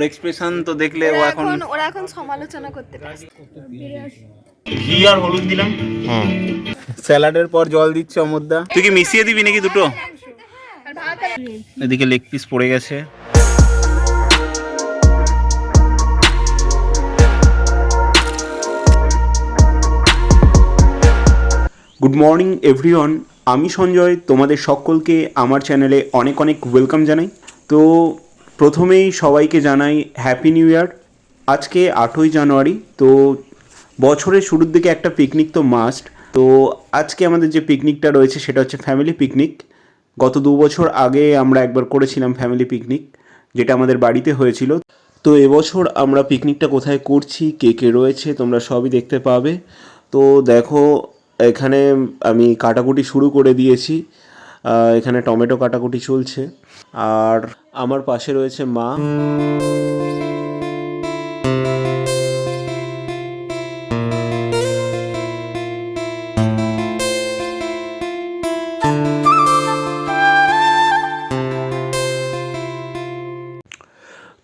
ওর expression তো দেখলে ও এখন ওরা এখন সমালোচনা করতে ব্যস্ত ঘি আর হলুদ দিলাম। স্যালাডের পর জল দিচ্ছে অমরদা? তুই কি মিশিয়ে দিবি নাকি দুটো? আর ভাত আর- এদিকে লেগ পিস পড়ে গেছে। গুড মর্নিং এভরিওয়ান আমি সঞ্জয় তোমাদের সকলকে আমার চ্যানেলে অনেক অনেক ওয়েলকাম জানাই। তো প্রথমেই সবাইকে জানাই হ্যাপি নিউ ইয়ার আজকে আটই জানুয়ারি, তো বছরের শুরুর দিকে একটা পিকনিক তো মাস্ট তো আজকে আমাদের যে পিকনিকটা রয়েছে, সেটা হচ্ছে ফ্যামিলি পিকনিক গত দু বছর আগে আমরা একবার করেছিলাম ফ্যামিলি পিকনিক যেটা আমাদের বাড়িতে হয়েছিল। তো এবছর আমরা পিকনিকটা কোথায় করছি, কে কে রয়েছে, তোমরা সবই দেখতে পাবে। তো দেখো, এখানে আমি কাটাকুটি শুরু করে দিয়েছি। এখানে টমেটো কাটাকুটি চলছে। আর আমার পাশে রয়েছে মা।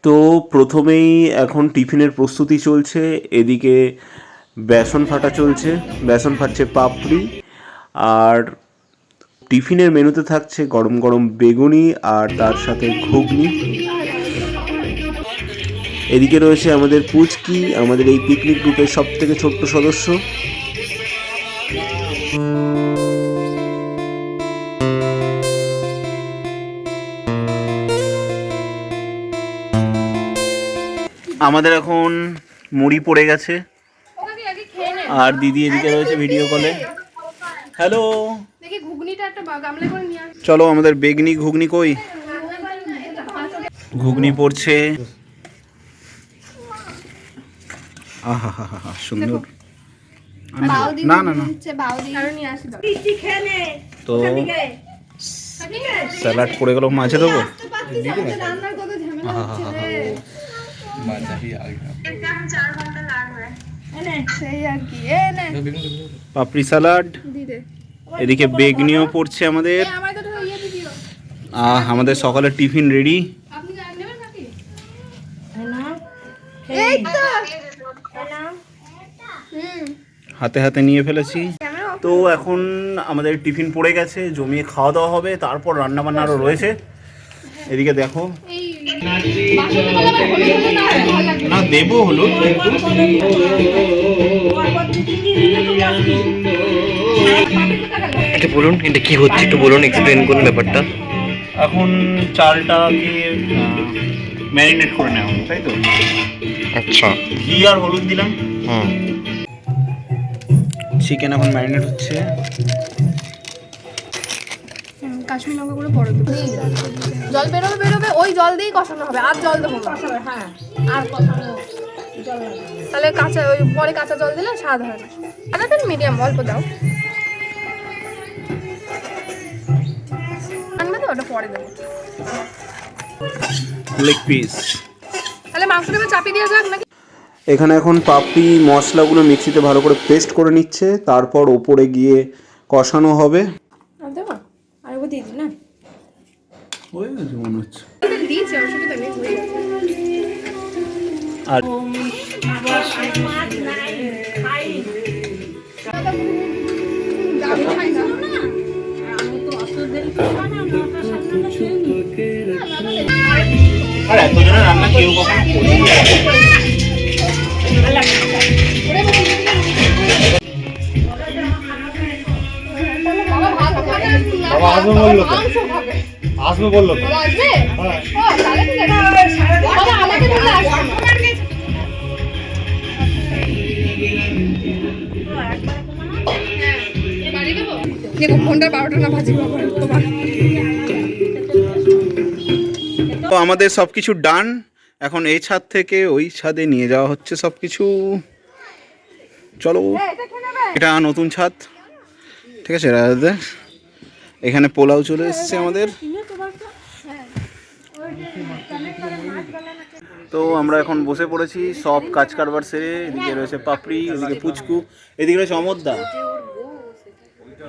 তো প্রথমেই এখন টিফিনের প্রস্তুতি চলছে। এদিকে বেসন ফাটা চলছে। বেসন ফাটছে পাপড়ি। আর টিফিনের মেনুতে থাকছে গরম গরম বেগুনি আর তার সাথে ঘুগনি। এদিকে রয়েছে আমাদের পুচকি, আমাদের এই পিকনিক গ্রুপের সব থেকে ছোট্ট সদস্য। আমাদের এখন মুড়ি পড়ে গেছে। আর দিদি এদিকে রয়েছে ভিডিও কলে হ্যালো চলো আমাদের বেগনি ঘুগনি কই? ঘুগনি পড়ছে। আহা হা হা সুন্দর না না না। তো স্যালাড পড়ে গেল মাঝে দেবো? পাপড়ি স্যালাড এদিকে বেগনিও পড়ছে আমাদের। ইয়ে আহ আমাদের সকালের টিফিন রেডি আপনি যা নেবেন নাকি? এই তো। হুম। হাতে হাতে নিয়ে ফেলেছি। তো এখন আমাদের টিফিন পড়ে গেছে জমিয়ে খাওয়া দাওয়া হবে তারপর রান্না বান্না আরও রয়েছে। এদিকে দেখো। না। হয়, দেবো হলো এটা বলুন এটা কি হচ্ছে? একটু বলুন এক্সপ্লেন করুন ব্যাপারটা। এখন চালটাকে ম্যারিনেট করে নেওয়া তাই তো? আচ্ছা। ঘি আর হলুদ দিলাম। হুম। চিকেন এখন ম্যারিনেট হচ্ছে। হুম, কাশ্মীর লঙ্কা গুলো পরে দেবো। জল বেরোবে বেরোবে ওই জল দিয়েই কষানো হবে আর জল দেবো না। হ্যাঁ। আর কষানো তাহলে কাঁচা ওই পরে কাঁচা জল দিলে স্বাদ হয় না। মিডিয়াম অল্প দাও। ওটা পরে দেবো। লেগ পিস তাহলে মাংসটা চাপিয়ে দেওয়া যাক নাকি? এখানে এখন পাপড়ি মশলাগুলো মিক্সিতে ভালো করে পেস্ট করে নিচ্ছে তারপর ওপরে গিয়ে কষানো হবে। দেবো? আর দিয়ে দিই না? হয়ে গেছে মনে হচ্ছে। দিয়েছে অসুবিধা নেই হয়ে গেছে আর আর এতজনের রান্না কেউ কখনো। বাবা খাবে আসবে বলল তো। আসবে তো দেখো ফোনটা বারোটা না বাজি বাবা তোমার। তো আমাদের সব কিছু ডান। এখন এই ছাদ থেকে ওই ছাদে নিয়ে যাওয়া হচ্ছে সব কিছু চলো। এটা নতুন ছাদ। ঠিক আছে রাজাদা এখানে পোলাও চলে এসছে আমাদের। তো আমরা এখন বসে পড়েছি, সব কাজ কারবার সেরে। এদিকে রয়েছে পাপড়ি এদিকে পুচকু, এদিকে রয়েছে অমর অমরদা।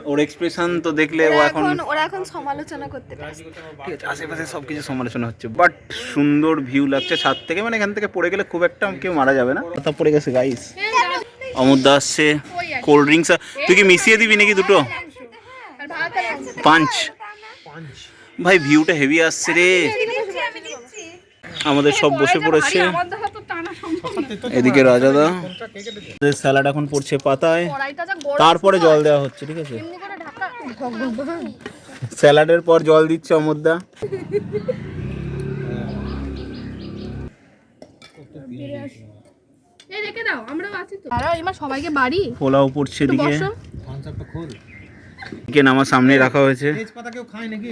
ওর এক্সপ্রেশন তো দেখলে ও এখন ওরা এখন সমালোচনা করতে ঠিক আছে আশেপাশে সব কিছু সমালোচনা হচ্ছে বাট সুন্দর ভিউ লাগছে ছাদ থেকে মানে এখান থেকে পড়ে গেলে খুব একটা কেউ মারা যাবে না। কথা পড়ে গেছে গাইস অমরদা আসছে কোল্ড ড্রিঙ্কস তুই কি মিশিয়ে দিবি নাকি দুটো। পাঁচ ভাই ভিউটা হেভি আসছে রে। আমাদের সব বসে পড়েছে। এদিকে রাজাদা স্যালাড এখন পড়ছে পাতায় তারপরে জল দেওয়া হচ্ছে ঠিক আছে? স্যালাডের পর জল দিচ্ছে অমরদা এই রেখে দাও আমরাও আছি তো। আর এবার সবাইকে বাড়ি। পোলাও পড়ছে আমার সামনে রাখা হয়েছে। তেজপাতা কেউ খায় নাকি?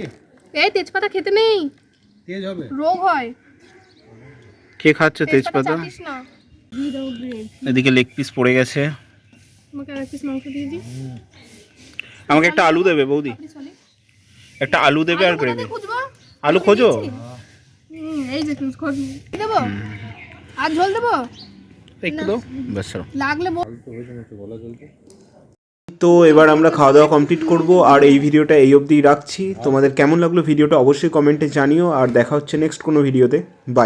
এই তেজপাতা খেতে নেই। তেজ হবে? রোগ হয়। কে খাচ্ছে তেজপাতা এদিকে লেগ পিস পড়ে গেছে। আমাকে একটা আলু দেবে বৌদি। একটা আলু দেবে আর গ্রেভি আলু খোঁজো? এই যে খোঁজ। দেবো? আর ঝোল দেবো? একটু দাও। ব্যাস। লাগলে বল। তো এবার আমরা খাওয়া দাওয়া কমপ্লিট করব। আর এই ভিডিওটা এই অবধিই রাখছি। তোমাদের কেমন লাগল ভিডিওটা অবশ্যই কমেন্টে জানিও। আর দেখা হচ্ছে নেক্সট কোনো ভিডিওতে। বাই